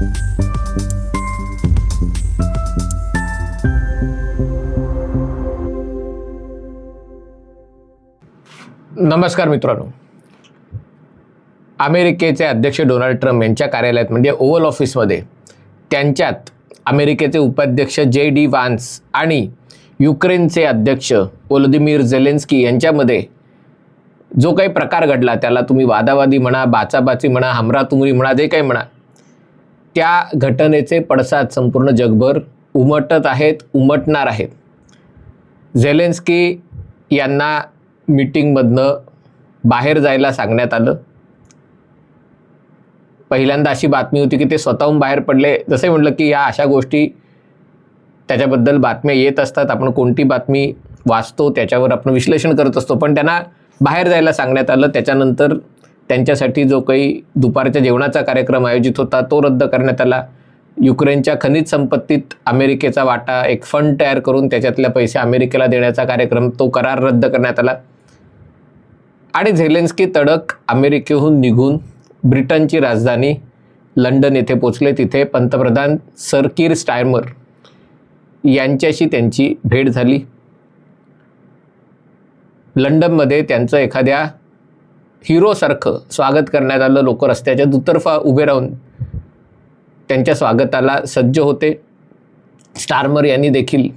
नमस्कार मित्रांनो. अमेरिकेचे अध्यक्ष डोनाल्ड ट्रम्प यांच्या कार्यालयात म्हणजे ओव्हल ऑफिसमध्ये त्यांच्यात अमेरिकेचे उपाध्यक्ष जे डी वान्स आणि युक्रेनचे अध्यक्ष ओलदिमीर झेलेन्स्की यांच्यामध्ये जो काही प्रकार घडला त्याला तुम्ही वादावादी म्हणा बाचाबाची म्हणा हमरातुमरी म्हणा जे काही म्हणा त्या घटनेचे पडसाद संपूर्ण जगभर उमटत आहेत उमटणार आहेत. झेलेन्स्की यांना मीटिंगमधनं बाहेर जायला सांगण्यात आलं. पहिल्यांदा अशी बातमी होती की ते स्वतःहून बाहेर पडले. जसे म्हटलं की या अशा गोष्टी त्याच्याबद्दल बातम्या येत असतात. आपण कोणती बातमी वाचतो त्याच्यावर आपण विश्लेषण करत असतो. पण त्यांना बाहेर जायला सांगण्यात आलं. त्याच्यानंतर त्यांच्यासाठी जो काही दुपारच्या जेवणाचा कार्यक्रम आयोजित होता तो रद्द करण्यात आला. युक्रेनच्या खनिज संपत्तीत अमेरिकेचा वाटा एक फंड तयार करून त्याच्यातल्या पैसे अमेरिकेला देण्याचा कार्यक्रम तो करार रद्द करण्यात आला. आणि झेलेन्स्की तडक अमेरिकेहून निघून ब्रिटनची राजधानी लंडन येथे पोचले तिथे पंतप्रधान सरकीर स्टायमर यांच्याशी त्यांची भेट झाली. लंडनमध्ये त्यांचं एखाद्या हिरोसारखं स्वागत करण्यात आलं. लोक रस्त्याच्या दुतर्फा उभे राहून त्यांच्या स्वागताला सज्ज होते. स्टारमर यांनी देखील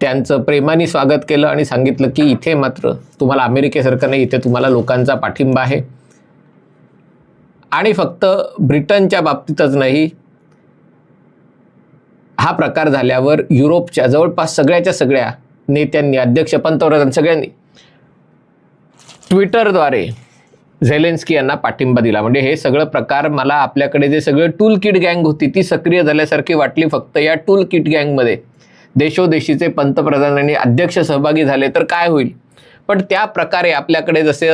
त्यांचं प्रेमाने स्वागत केलं आणि सांगितलं की इथे मात्र तुम्हाला अमेरिकेसारखं नाही इथे तुम्हाला लोकांचा पाठिंबा आहे. आणि फक्त ब्रिटनच्या बाबतीतच नाही हा प्रकार झाल्यावर युरोपच्या जवळपास सगळ्याच्या सगळ्या नेत्यांनी अध्यक्ष पंतप्रधान सगळ्यांनी ट्विटरद्वारे झेलेन्स्की यांना पाठिंबा दिला. म्हणजे हे सगळं प्रकार मला आपल्याकडे जे सगळं टूल किट गँग होती ती सक्रिय झाल्यासारखी वाटली फक्त या टूल किट गँगमध्ये. देशोदेशीचे पंतप्रधान आणि अध्यक्ष सहभागी झाले तर काय होईल? पण त्या प्रकारे आपल्याकडे जसे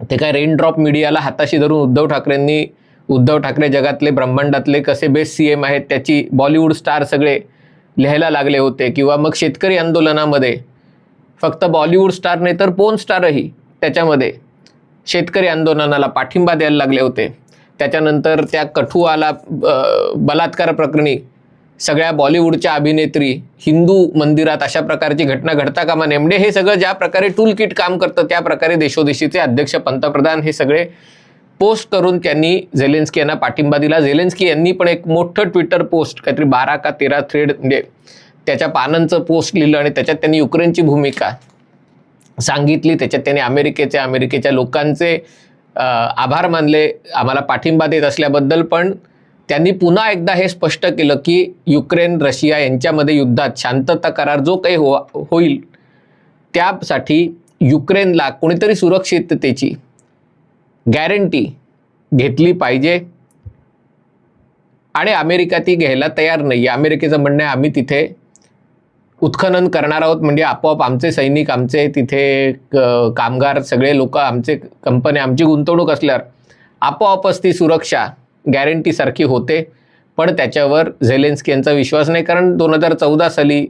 ते काय रेनड्रॉप मीडियाला हाताशी धरून उद्धव ठाकरेंनी उद्धव ठाकरे जगातले ब्रह्मांडातले कसे बेस्ट सी एम आहेत त्याची बॉलिवूड स्टार सगळे लिहायला लागले होते किंवा मग शेतकरी आंदोलनामध्ये फक्त बॉलिवूड स्टार नाही तर पोन स्टारही त्याच्यामध्ये. शेतकरी आंदोलनाला पाठिंबा द्यायला लागले होते. त्याच्यानंतर त्या कठुआला बलात्कार प्रकरणी सगळ्या बॉलिवूडच्या अभिनेत्री हिंदू मंदिरात अशा प्रकारची घटना घडता कामा नेमडे हे सगळं ज्या प्रकारे टूल किट काम करतं त्या प्रकारे देशोदेशीचे अध्यक्ष पंतप्रधान हे सगळे पोस्ट करून त्यांनी झेलेन्स्की यांना पाठिंबा दिला. झेलेन्स्की यांनी पण एक मोठं ट्विटर पोस्ट काहीतरी बारा का तेरा थ्रेड म्हणजे त्याच्या पानांचं पोस्ट लिहिलं आणि त्याच्यात त्यांनी युक्रेनची भूमिका सांगितली. त्याच्यात त्यांनी अमेरिकेचे अमेरिकेच्या लोकांचे आभार मानले. आम्हाला पाठिंबा देत असल्याबद्दल पण त्यांनी पुन्हा एकदा हे स्पष्ट केलं की युक्रेन रशिया यांच्यामध्ये युद्धात शांतता करार जो काही हो होईल त्यासाठी युक्रेनला कोणीतरी सुरक्षिततेची गॅरंटी घेतली पाहिजे. आणि अमेरिका ती घ्यायला तयार नाही अमेरिकेचं म्हणणं आहे आम्ही तिथे उत्खनन करणार आहोत. म्हणजे आपोआप आमचे सैनिक आमचे तिथे क- कामगार सगळे लोक आमचे कंपन्या आमची गुंतवणूक असल्यावर आपोआपच ती सुरक्षा गॅरंटीसारखी होते. पण त्याच्यावर झेलेन्स्की यांचा विश्वास नाही. कारण दोन हजार चौदा साली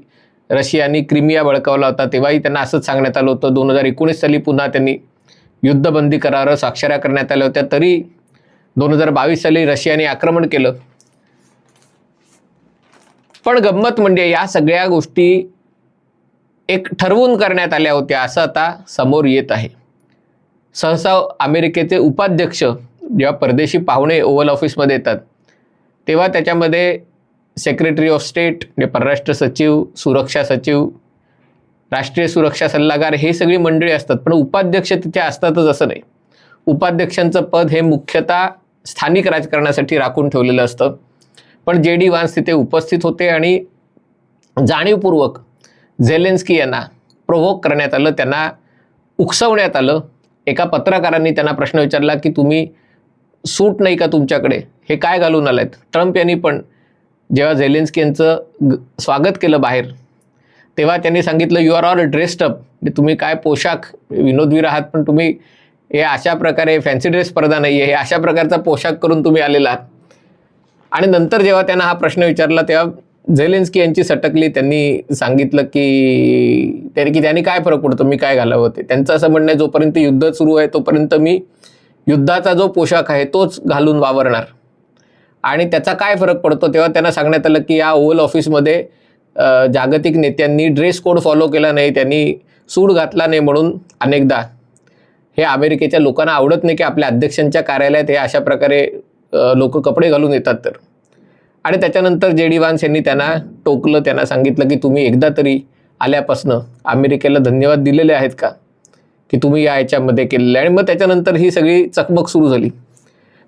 रशियाने क्रिमिया बळकावला होता. तेव्हाही त्यांना असंच सांगण्यात आलं होतं. दोन हजार एकोणीस साली पुन्हा त्यांनी युद्धबंदी करारावर स्वाक्षऱ्या करण्यात आल्या होत्या. तरी दोन हजार बावीस साली रशियाने आक्रमण केलं. पण गंमत म्हणजे या सगळ्या गोष्टी एक ठरवून करण्यात आल्या होत्या असं आता समोर येत आहे. सहसा अमेरिकेचे उपाध्यक्ष जेव्हा परदेशी पाहुणे ओव्हल ऑफिसमध्ये येतात तेव्हा त्याच्यामध्ये सेक्रेटरी ऑफ स्टेट म्हणजे परराष्ट्र सचिव सुरक्षा सचिव राष्ट्रीय सुरक्षा सल्लागार हे सगळी मंडळी असतात पण उपाध्यक्ष तिथे असतातच असं नाही. उपाध्यक्षांचं पद हे मुख्यतः स्थानिक राजकारणासाठी राखून ठेवलेलं असतं. पण जे डी वान्स तिथे उपस्थित होते आणि जाणीवपूर्वक झेलेन्स्की यांना प्रोव्होक करण्यात आलं त्यांना उकसवण्यात आलं. एका पत्रकारांनी त्यांना प्रश्न विचारला की तुम्ही सूट नाही का तुमच्याकडे? हे काय घालून आलायत? ट्रम्प यांनी पण जेव्हा झेलेन्स्की यांचं ग- स्वागत केलं बाहेर तेव्हा त्यांनी सांगितलं you are all dressed up तुम्ही काय पोशाख विनोदवीर आहात पण तुम्ही हे अशा प्रकारे फॅन्सी ड्रेस स्पर्धा नाही आहे हे अशा प्रकारचा पोशाख करून तुम्ही आलेला आहात. आणि नंतर जेव्हा त्यांना हा प्रश्न विचारला तेव्हा झेलेन्स्की यांची सटकली. त्यांनी सांगितलं की त्यांनी की त्यांनी काय फरक पडतो मी काय घालावं ते. त्यांचं असं म्हणणं आहे जोपर्यंत युद्ध सुरू आहे तोपर्यंत मी युद्धाचा जो पोशाख आहे तोच घालून वावरणार. आणि त्याचा काय फरक पडतो तेव्हा त्यांना सांगण्यात आलं की या ओव्हल ऑफिसमध्ये जागतिक नेत्यांनी ड्रेस कोड फॉलो केला नाही त्यांनी सूड घातला नाही म्हणून अनेकदा. हे अमेरिकेच्या लोकांना आवडत नाही की आपल्या अध्यक्षांच्या कार्यालयात हे अशा प्रकारे लोक कपडे घालून येतात तर. आणि त्याच्यानंतर जे डी वान्स यांनी त्यांना टोकलं त्यांना सांगितलं की तुम्ही एकदा तरी आल्यापासनं अमेरिकेला धन्यवाद दिलेले आहेत का? की तुम्ही या याच्यामध्ये केलेले आणि मग त्याच्यानंतर ही सगळी चकमक सुरू झाली.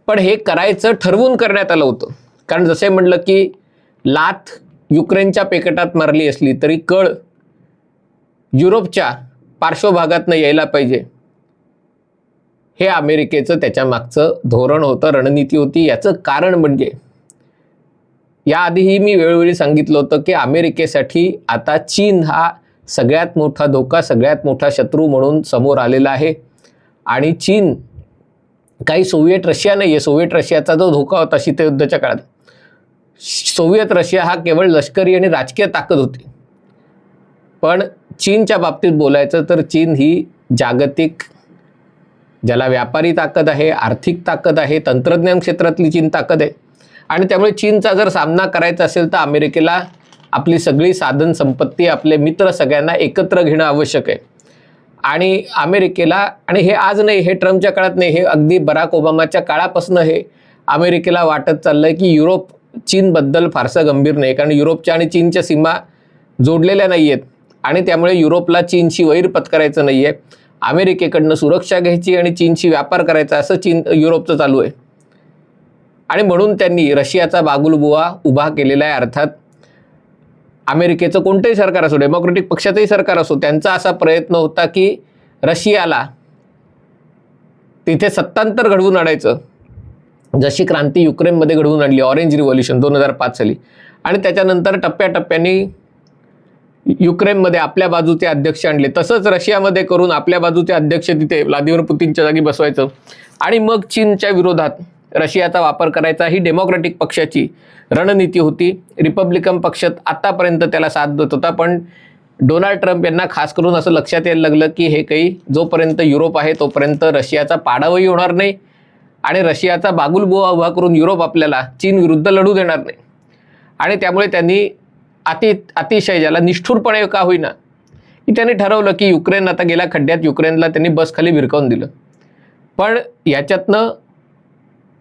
पण हे करायचं ठरवून करण्यात आलं होतं. कारण जसे म्हटलं की लाथ युक्रेनच्या पेकटात मारली असली तरी कळ युरोपच्या पार्श्वभागातनं यायला पाहिजे. हे अमेरिकेचं त्याच्या मागचं धोरण होतं रणनीती होती. याचं कारण म्हणजे याआधीही मी वेळोवेळी सांगितलं होतं की अमेरिकेसाठी आता चीन हा सगळ्यात मोठा धोका सगळ्यात मोठा शत्रू म्हणून समोर आलेला आहे. आणि चीन काही सोव्हिएट रशिया नाही आहे सोव्हिएट रशियाचा जो धोका होता शीतयुद्धाच्या काळात सोव्हिएत रशिया हा केवळ लष्करी आणि राजकीय ताकद होती. पण चीनच्या बाबतीत बोलायचं तर चीन ही जागतिक ज्याला व्यापारी ताकद आहे आर्थिक ताकद आहे तंत्रज्ञान क्षेत्रातली चीन ताकद आहे. आणि त्यामुळे चीनचा जर सामना करायचा असेल तर अमेरिकेला आपली सगळी साधन संपत्ती आपले मित्र सगळ्यांना एकत्र घेणं आवश्यक आहे. आणि अमेरिकेला आणि हे आज नाही हे ट्रम्पच्या काळात नाही हे अगदी बराक ओबामाच्या काळापासून हे अमेरिकेला वाटत चाललं आहे की युरोप चीनबद्दल फारसं गंभीर नाही कारण युरोपच्या आणि चीनच्या सीमा जोडलेल्या नाही आहेत आणि त्यामुळे युरोपला चीनशी वैर पत्करायचं नाही आहे अमेरिकेकडनं सुरक्षा घ्यायची आणि चीनशी व्यापार करायचा असं चीन युरोपचं चालू आहे. आणि म्हणून त्यांनी रशियाचा बागुलबुवा उभा केलेला आहे अर्थात अमेरिकेचं कोणतंही सरकार असो डेमोक्रेटिक पक्षाचंही सरकार असो त्यांचा असा प्रयत्न होता की रशियाला तिथे सत्तांतर घडवून आणायचं. जशी क्रांती युक्रेनमध्ये घडवून आणली ऑरेंज रिव्हॉल्युशन दोन हजार पाच साली. आणि त्याच्यानंतर टप्प्याटप्प्याने युक्रेनमध्ये आपल्या बाजूचे अध्यक्ष आणले. तसंच रशियामध्ये करून आपल्या बाजूचे अध्यक्ष तिथे व्लादिमीर पुतीनच्या जागी बसवायचं. आणि मग चीनच्या विरोधात रशियाचा वापर करायचा. ही डेमोक्रॅटिक पक्षाची रणनीती होती. रिपब्लिकन पक्षात आतापर्यंत त्याला साथ देत होता. पण डोनाल्ड ट्रम्प यांना खास करून असं लक्षात यायला लागलं की हे काही जोपर्यंत युरोप आहे तोपर्यंत रशियाचा पाडावही होणार नाही. आणि रशियाचा बागुलबुवा उभा करून युरोप आपल्याला चीन विरुद्ध लढू देणार नाही. आणि त्यामुळे त्यांनी अति अतिशय ज्याला निष्ठुरपणे का होईना. की त्यांनी ठरवलं की युक्रेन आता गेल्या खड्ड्यात युक्रेनला त्यांनी बसखाली भिरकावून दिलं. पण याच्यातनं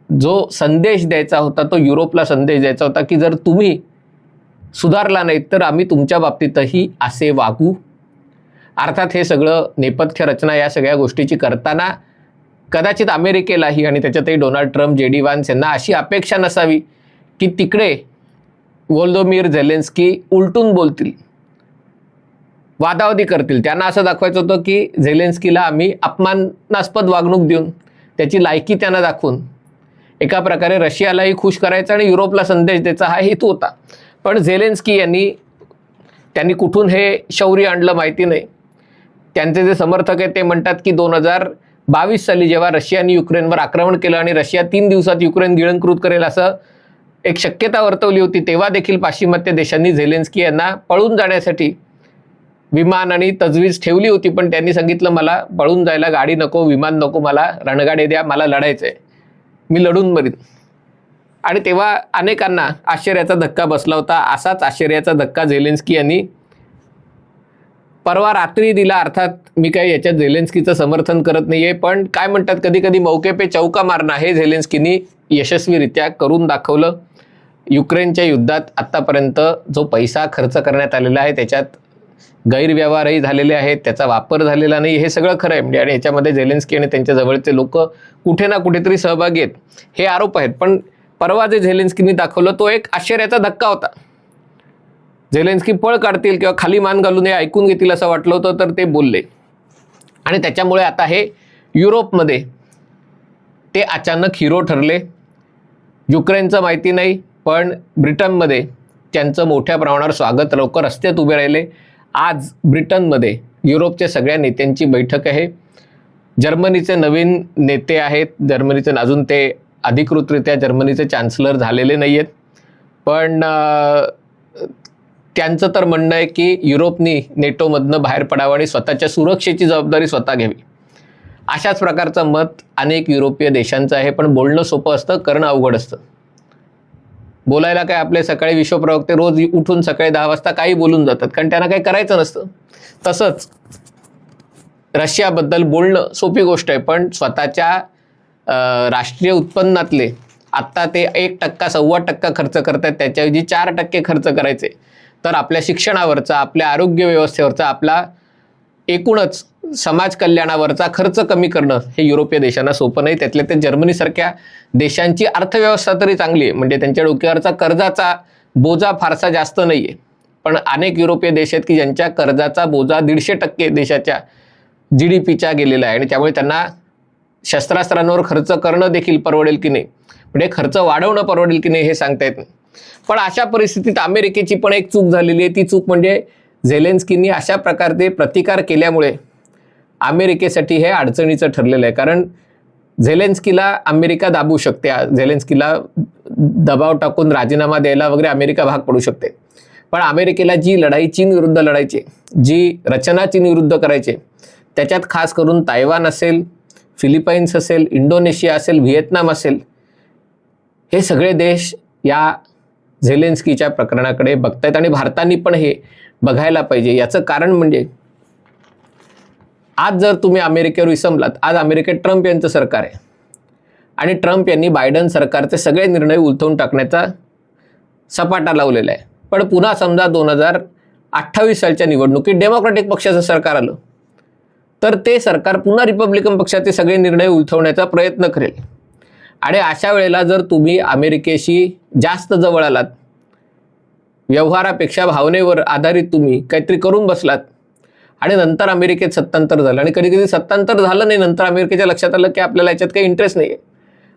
जो संदेश द्यायचा होता तो युरोपला संदेश द्यायचा होता की जर तुम्ही सुधारला नाहीत तर आम्ही तुमच्या बाबतीतही असे वागू. अर्थात हे सगळं नेपथ्य रचना या सगळ्या गोष्टीची करताना कदाचित अमेरिकेलाही आणि त्याच्यातही Donald Trump J D Vance यांना अशी अपेक्षा नसावी की तिकडे वोल्दोमीर झेलेन्स्की उलटून बोलतील. वादावादी करतील. त्यांना असं दाखवायचं होतं की झेलेन्स्कीला आम्ही अपमानास्पद वागणूक देऊन त्याची लायकी त्यांना दाखवून एका प्रकारे रशियालाही खुश करायचा आणि युरोपला संदेश द्यायचा हा हेतू होता. पण झेलेन्स्की यांनी त्यांनी कुठून हे शौर्य आणलं माहिती नाही. त्यांचे जे समर्थक आहेत ते म्हणतात की दोन हजार बावीस साली जेव्हा रशियाने युक्रेनवर आक्रमण केलं आणि रशिया तीन दिवसात युक्रेन गिळंकृत करेल असं एक शक्यता वर्तवली होती तेव्हा देखील पाश्चिमात्य देशांनी झेलेन्स्की यांना पळून जाण्यासाठी विमान आणि तजवीज ठेवली होती पण त्यांनी सांगितलं मला पळून जायला गाडी नको विमान नको मला रणगाडे द्या मला लढायचं आहे मी लढून मरीन. आणि तेव्हा अनेकांना आश्चर्याचा धक्का बसला होता. असाच आश्चर्याचा धक्का झेलेन्स्की यांनी परवा रात्री दिला. अर्थात मी काही याच्यात झेलेन्स्कीचं समर्थन करत नाही आहे पण काय म्हणतात कधी कधी मौके पे चौका मारणं हे झेलेन्स्कीनी यशस्वीरित्या करून दाखवलं. युक्रेनच्या युद्धात आत्तापर्यंत जो पैसा खर्च करण्यात आलेला आहे त्याच्यात गैरव्यवहारही झालेले आहेत त्याचा वापर झालेला नाही हे सगळं खरं आहे. म्हणजे आणि याच्यामध्ये झेलेन्स्की आणि त्यांच्या जवळचे लोक कुठे ना कुठेतरी सहभागी आहेत. हे आरोप आहेत. पण परवा जे झेलेन्स्कीनी दाखवलं तो एक आश्चर्याचा धक्का होता. झेलेन्स्की पळ काढतील किंवा खाली मान घालून हे ऐकून घेतील असं वाटलं होतं तर ते बोलले. आणि त्याच्यामुळे आता हे युरोपमध्ये ते अचानक हिरो ठरले. युक्रेनचं माहिती नाही. पण ब्रिटनमध्ये त्यांचं मोठ्या प्रमाणावर स्वागत लवकर रस्त्यात उभे राहिले. आज ब्रिटनमध्ये युरोपच्या सगळ्या नेत्यांची बैठक आहे. जर्मनीचे नवीन नेते आहेत. जर्मनीचे अजून ते अधिकृतरित्या जर्मनीचे चान्सलर झालेले नाही आहेत पण त्यांचं तर म्हणणं आहे की युरोपनी नेटोमधनं बाहेर पडावं आणि स्वतःच्या सुरक्षेची जबाबदारी स्वतः घ्यावी. अशाच प्रकारचं मत अनेक युरोपीय देशांचं आहे. पण बोलणं सोपं असतं करणं अवघड असतं. बोलायला काय आपले सकाळी विश्वप्रवक्ते रोज उठून सकाळी दहा वाजता काही बोलून जातात. कारण त्यांना काही करायचं नसतं. तसंच रशियाबद्दल बोलणं सोपी गोष्ट आहे. पण स्वतःच्या राष्ट्रीय उत्पन्नातले आत्ता ते एक टक्का सव्वा टक्का खर्च करतात त्याच्याऐवजी चार टक्के खर्च करायचे. तर आपल्या शिक्षणावरचा आपल्या आरोग्य व्यवस्थेवरचा आपला एकूणच समाज कल्याणावरचा खर्च कमी करणं हे युरोपीय देशांना सोपं नाही. त्यातल्या त्या जर्मनीसारख्या देशांची अर्थव्यवस्था तरी चांगली आहे. म्हणजे त्यांच्या डोक्यावरचा कर्जाचा बोजा फारसा जास्त नाही आहे. पण अनेक युरोपीय देश आहेत की ज्यांच्या कर्जाचा बोजा दीडशे टक्के देशाच्या जी डी पीच्या गेलेला आहे. आणि त्यामुळे त्यांना शस्त्रास्त्रांवर खर्च करणं देखील परवडेल की नाही? म्हणजे खर्च वाढवणं परवडेल की नाही हे सांगता येत नाही. पण अशा परिस्थितीत अमेरिकेची पण एक चूक झालेली आहे. ती चूक म्हणजे झेलेन्स्कींनी अशा प्रकारचे प्रतिकार केल्यामुळे अमेरिकेसाठी हे अडचणीचं ठरलेलं आहे. कारण झेलेन्स्कीला अमेरिका दाबू शकते. झेलेन्स्कीला दबाव टाकून राजीनामा द्यायला वगैरे अमेरिका भाग पडू शकते. पण अमेरिकेला जी लढाई चीन विरुद्ध लढायची जी रचना चीन विरुद्ध करायची त्याच्यात खास करून तायवान असेल फिलिपाईन्स असेल इंडोनेशिया असेल व्हिएतनाम असेल हे सगळे देश या झेलेन्स्कीच्या प्रकरणाकडे बघतायत. आणि भारताने पण हे बघायला पाहिजे. याचं कारण म्हणजे आज जर तुम्ही अमेरिकेवर विसंबलात आज अमेरिकेत ट्रम्प यांचं सरकार आहे. आणि ट्रम्प यांनी बायडन सरकारचे सगळे निर्णय उलथवून टाकण्याचा सपाटा लावलेला आहे. पण पुन्हा समजा दोन हजार अठ्ठावीस सालच्या निवडणुकीत डेमोक्रॅटिक पक्षाचं सरकार आलं तर ते सरकार पुन्हा रिपब्लिकन पक्षाचे सगळे निर्णय उलथवण्याचा प्रयत्न करेल. आणि अशा वेळेला जर तुम्ही अमेरिकेशी जास्त जवळ आलात व्यवहारापेक्षा भावनेवर आधारित तुम्ही काहीतरी करून बसलात. आणि नंतर अमेरिकेत सत्तांतर झालं. आणि कधी कधी सत्तांतर झालं नाही नंतर अमेरिकेच्या लक्षात आलं की आपल्याला याच्यात काही इंटरेस्ट नाही आहे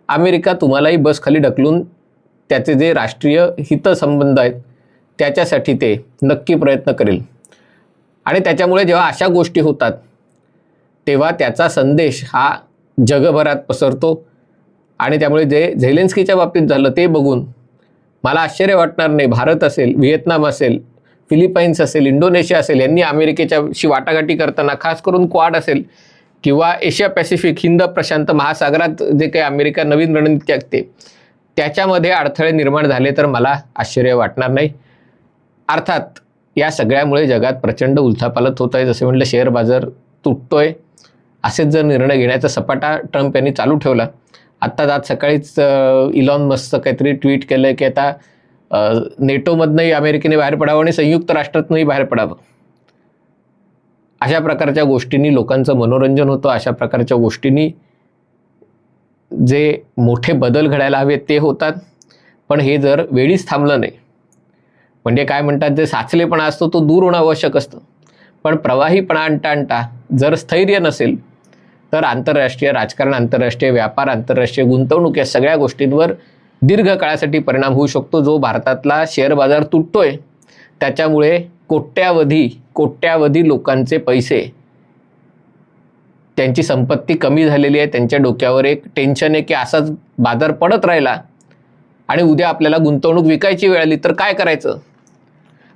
अमेरिका तुम्हालाही बसखाली ढकलून त्याचे जे राष्ट्रीय हितसंबंध आहेत त्याच्यासाठी ते नक्की प्रयत्न करेल. आणि त्याच्यामुळे जेव्हा अशा गोष्टी होतात तेव्हा त्याचा संदेश हा जगभरात पसरतो. आणि त्यामुळे जे झेलेन्स्कीच्या बाबतीत झालं ते बघून मला आश्चर्य वाटणार नाही. भारत असेल व्हिएतनाम असेल फिलिपाईन्स असेल इंडोनेशिया असेल यांनी अमेरिकेच्याशी वाटाघाटी करताना खास करून क्वाड असेल किंवा एशिया पॅसिफिक हिंद प्रशांत महासागरात जे काही अमेरिका नवीन रणनीती आखते त्याच्यामध्ये अडथळे निर्माण झाले तर मला आश्चर्य वाटणार नाही. अर्थात या सगळ्यामुळे जगात प्रचंड उलथापालत होत आहे. जसे म्हटलं शेअर बाजार तुटतोय. असेच जर निर्णय घेण्याचा सपाटा ट्रम्प यांनी चालू ठेवला आत्ताच आज सकाळीच इलॉन मस्कचं काहीतरी ट्विट केलं की आता नेटोमधनंही अमेरिकेने बाहेर पडावं आणि संयुक्त राष्ट्रातनंही बाहेर पडावं. अशा प्रकारच्या गोष्टींनी लोकांचं मनोरंजन होतं अशा प्रकारच्या गोष्टींनी जे मोठे बदल घडायला हवेत ते होतात पण हे जर वेळीच थांबलं नाही म्हणजे काय म्हणतात जे साचलेपणा असतो तो दूर होणं आवश्यक असतं. पण प्रवाहीपणा आणता आणता जर स्थैर्य नसेल तर आंतरराष्ट्रीय राजकारण आंतरराष्ट्रीय व्यापार आंतरराष्ट्रीय गुंतवणूक या सगळ्या गोष्टींवर दीर्घ काळासाठी परिणाम होऊ शकतो जो भारतातला शेअर बाजार तुटतोय. त्याच्यामुळे कोट्यावधी कोट्यावधी लोकांचे पैसे त्यांची संपत्ती कमी झालेली आहे त्यांच्या डोक्यावर एक टेन्शन आहे की असाच बाजार पडत राहिला आणि उद्या आपल्याला गुंतवणूक विकायची वेळ आली तर काय करायचं?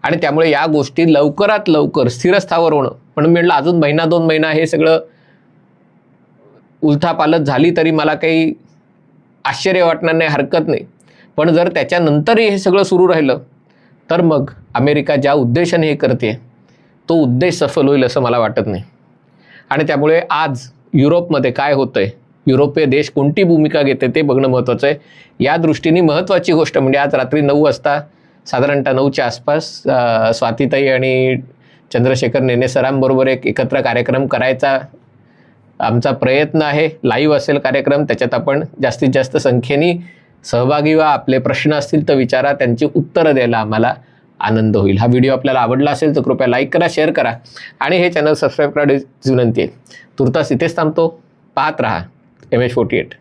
आणि त्यामुळे या गोष्टी लवकरात लवकर स्थिरस्थावर होणं. म्हणून मी म्हटलं अजून महिना दोन महिना हे सगळं उलथापालत झाली तरी मला काही आश्चर्य वाटणार नाही हरकत नाही. पण जर त्याच्यानंतरही हे सगळं सुरू राहिलं तर मग अमेरिका ज्या उद्देशाने हे करते तो उद्देश सफल होईल असं मला वाटत नाही. आणि त्यामुळे आज युरोपमध्ये काय होतं आहे युरोपीय देश कोणती भूमिका घेते ते बघणं महत्त्वाचं आहे. या दृष्टीने महत्त्वाची गोष्ट म्हणजे आज रात्री नऊ वाजता साधारणतः नऊच्या आसपास स्वातीताई आणि चंद्रशेखर नेने सरांबरोबर एक एकत्र कार्यक्रम करायचा आमचा प्रयत्न आहे लाईव्ह असेल कार्यक्रम त्याच्यात आपण जास्तीत जास्त संख्येने सहभागी व्हा. आपले प्रश्न असतील तर विचारा त्यांची उत्तरं द्यायला आम्हाला आनंद होईल. हा व्हिडिओ आपल्याला आवडला असेल तर कृपया लाईक करा शेअर करा. आणि हे चॅनल सबस्क्राईब करण्याची विनंती आहे. तुर्तास इथेच थांबतो. पाहत राहा. M H forty eight